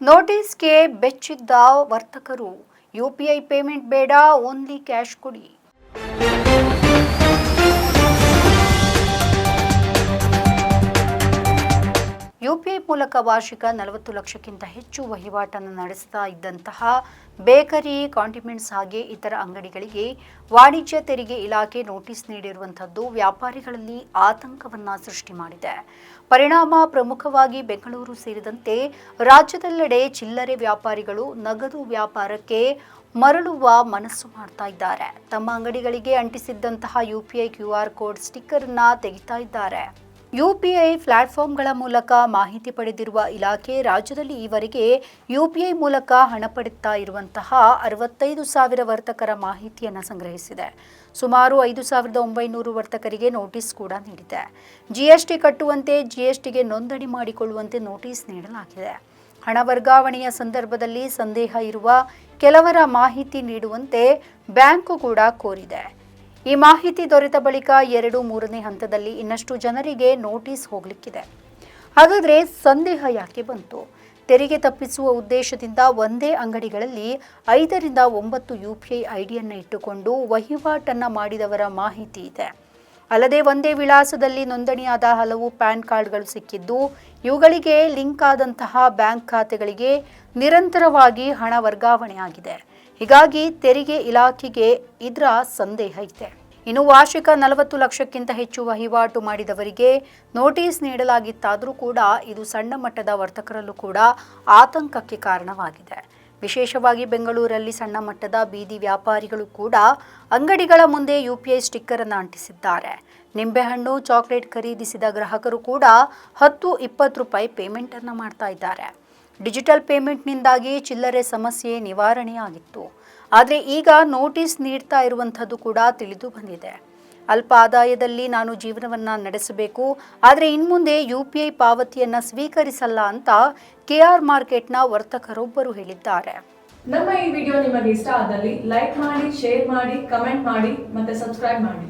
ನೋಟಿಸ್ಗೆ ಬೆಚ್ಚಿದ್ದ ವರ್ತಕರು UPI payment ಬೇಡ ಓನ್ಲಿ ಕ್ಯಾಶ್ ಕೊಡಿ. ಯುಪಿಐ ಮೂಲಕ ವಾರ್ಷಿಕ ನಲವತ್ತು ಲಕ್ಷಕ್ಕಿಂತ ಹೆಚ್ಚು ವಹಿವಾಟನ್ನು ನಡೆಸ್ತಾ ಇದ್ದಂತಹ ಬೇಕರಿ ಕಾಂಟಿಮೆಂಟ್ಸ್ ಹಾಗೆ ಇತರ ಅಂಗಡಿಗಳಿಗೆ ವಾಣಿಜ್ಯ ತೆರಿಗೆ ಇಲಾಖೆ ನೋಟಿಸ್ ನೀಡಿರುವಂಥದ್ದು ವ್ಯಾಪಾರಿಗಳಲ್ಲಿ ಆತಂಕವನ್ನು ಸೃಷ್ಟಿ ಮಾಡಿದೆ. ಪರಿಣಾಮ ಪ್ರಮುಖವಾಗಿ ಬೆಂಗಳೂರು ಸೇರಿದಂತೆ ರಾಜ್ಯದೆಲ್ಲೆಡೆ ಚಿಲ್ಲರೆ ವ್ಯಾಪಾರಿಗಳು ನಗದು ವ್ಯಾಪಾರಕ್ಕೆ ಮರಳುವ ಮನಸ್ಸು ಮಾಡ್ತಾ ಇದ್ದಾರೆ. ತಮ್ಮ ಅಂಗಡಿಗಳಿಗೆ ಅಂಟಿಸಿದ್ದಂತಹ ಯುಪಿಐ ಕ್ಯೂ ಆರ್ ಕೋಡ್ ಸ್ಟಿಕ್ಕರ್ನ ತೆಗಿತಾ ಇದ್ದಾರೆ. ಯುಪಿಐ ಪ್ಲಾಟ್ಫಾರ್ಮ್ಗಳ ಮೂಲಕ ಮಾಹಿತಿ ಪಡೆದಿರುವ ಇಲಾಖೆ ರಾಜ್ಯದಲ್ಲಿ ಈವರೆಗೆ ಯುಪಿಐ ಮೂಲಕ ಹಣ ಪಡೆಯುತ್ತಾ ಇರುವಂತಹ ಅರವತ್ತೈದು ಸಾವಿರ ವರ್ತಕರ ಮಾಹಿತಿಯನ್ನು ಸಂಗ್ರಹಿಸಿದೆ. ಸುಮಾರು ಐದು ಸಾವಿರದ ಒಂಬೈನೂರು ವರ್ತಕರಿಗೆ ನೋಟಿಸ್ ಕೂಡ ನೀಡಿದೆ. ಜಿಎಸ್ಟಿ ಕಟ್ಟುವಂತೆ ಜಿಎಸ್ಟಿಗೆ ನೋಂದಣಿ ಮಾಡಿಕೊಳ್ಳುವಂತೆ ನೋಟಿಸ್ ನೀಡಲಾಗಿದೆ. ಹಣ ವರ್ಗಾವಣೆಯ ಸಂದರ್ಭದಲ್ಲಿ ಸಂದೇಹ ಇರುವ ಕೆಲವರ ಮಾಹಿತಿ ನೀಡುವಂತೆ ಬ್ಯಾಂಕು ಕೂಡ ಕೋರಿದೆ. ಈ ಮಾಹಿತಿ ದೊರೆತ ಬಳಿಕ ಎರಡು ಮೂರನೇ ಹಂತದಲ್ಲಿ ಇನ್ನಷ್ಟು ಜನರಿಗೆ ನೋಟಿಸ್ ಹೋಗ್ಲಿಕ್ಕಿದೆ. ಹಾಗಾದ್ರೆ ಸಂದೇಹ ಯಾಕೆ ಬಂತು? ತೆರಿಗೆ ತಪ್ಪಿಸುವ ಉದ್ದೇಶದಿಂದ ಒಂದೇ ಅಂಗಡಿಗಳಲ್ಲಿ ಐದರಿಂದ ಒಂಬತ್ತು ಯು ಪಿ ಐ ಐಡಿಯನ್ನು ಇಟ್ಟುಕೊಂಡು ವಹಿವಾಟನ್ನ ಮಾಡಿದವರ ಮಾಹಿತಿ ಇದೆ. ಅಲ್ಲದೆ ಒಂದೇ ವಿಳಾಸದಲ್ಲಿ ನೋಂದಣಿಯಾದ ಹಲವು ಪ್ಯಾನ್ ಕಾರ್ಡ್ಗಳು ಸಿಕ್ಕಿದ್ದು, ಇವುಗಳಿಗೆ ಲಿಂಕ್ ಆದಂತಹ ಬ್ಯಾಂಕ್ ಖಾತೆಗಳಿಗೆ ನಿರಂತರವಾಗಿ ಹಣ ವರ್ಗಾವಣೆಯಾಗಿದೆ ಹೀಗಾಗಿ ತೆರಿಗೆ ಇಲಾಖೆಗೆ ಇದರ ಸಂದೇಹ ಇದೆ. ಇನ್ನು ವಾರ್ಷಿಕ ನಲವತ್ತು ಲಕ್ಷಕ್ಕಿಂತ ಹೆಚ್ಚು ವಹಿವಾಟು ಮಾಡಿದವರಿಗೆ ನೋಟಿಸ್ ನೀಡಲಾಗಿತ್ತಾದರೂ ಕೂಡ ಇದು ಸಣ್ಣ ಮಟ್ಟದ ವರ್ತಕರಲ್ಲೂ ಕೂಡ ಆತಂಕಕ್ಕೆ ಕಾರಣವಾಗಿದೆ. ವಿಶೇಷವಾಗಿ ಬೆಂಗಳೂರಲ್ಲಿ ಸಣ್ಣ ಮಟ್ಟದ ಬೀದಿ ವ್ಯಾಪಾರಿಗಳು ಕೂಡ ಅಂಗಡಿಗಳ ಮುಂದೆ ಯುಪಿಐ ಸ್ಟಿಕ್ಕರ್ ಅನ್ನು ಅಂಟಿಸಿದ್ದಾರೆ. ನಿಂಬೆಹಣ್ಣು, ಚಾಕ್ಲೇಟ್ ಖರೀದಿಸಿದ ಗ್ರಾಹಕರು ಕೂಡ ಹತ್ತು, ಇಪ್ಪತ್ತು ರೂಪಾಯಿ ಪೇಮೆಂಟ್ ಅನ್ನು ಮಾಡ್ತಾ ಇದ್ದಾರೆ. ಡಿಜಿಟಲ್ ಪೇಮೆಂಟ್ನಿಂದಾಗಿ ಚಿಲ್ಲರೆ ಸಮಸ್ಯೆ ನಿವಾರಣೆಯಾಗಿತ್ತು. ಆದರೆ ಈಗ ನೋಟಿಸ್ ನೀಡ್ತಾ ಇರುವಂಥದ್ದು ಕೂಡ ತಿಳಿದು ಬಂದಿದೆ. ಅಲ್ಪ ಆದಾಯದಲ್ಲಿ ನಾನು ಜೀವನವನ್ನು ನಡೆಸಬೇಕು, ಆದರೆ ಇನ್ಮುಂದೆ ಯು ಪಿ ಐ ಪಾವತಿಯನ್ನು ಸ್ವೀಕರಿಸಲ್ಲ ಅಂತ ಕೆ ಆರ್ ಮಾರ್ಕೆಟ್ನ ವರ್ತಕರೊಬ್ಬರು ಹೇಳಿದ್ದಾರೆ. ನಮ್ಮ ಈ ವಿಡಿಯೋ ನಿಮಗೆ ಇಷ್ಟ ಆದಲ್ಲಿ ಲೈಕ್ ಮಾಡಿ, ಶೇರ್ ಮಾಡಿ, ಕಮೆಂಟ್ ಮಾಡಿ ಮತ್ತೆ ಸಬ್ಸ್ಕ್ರೈಬ್ ಮಾಡಿ.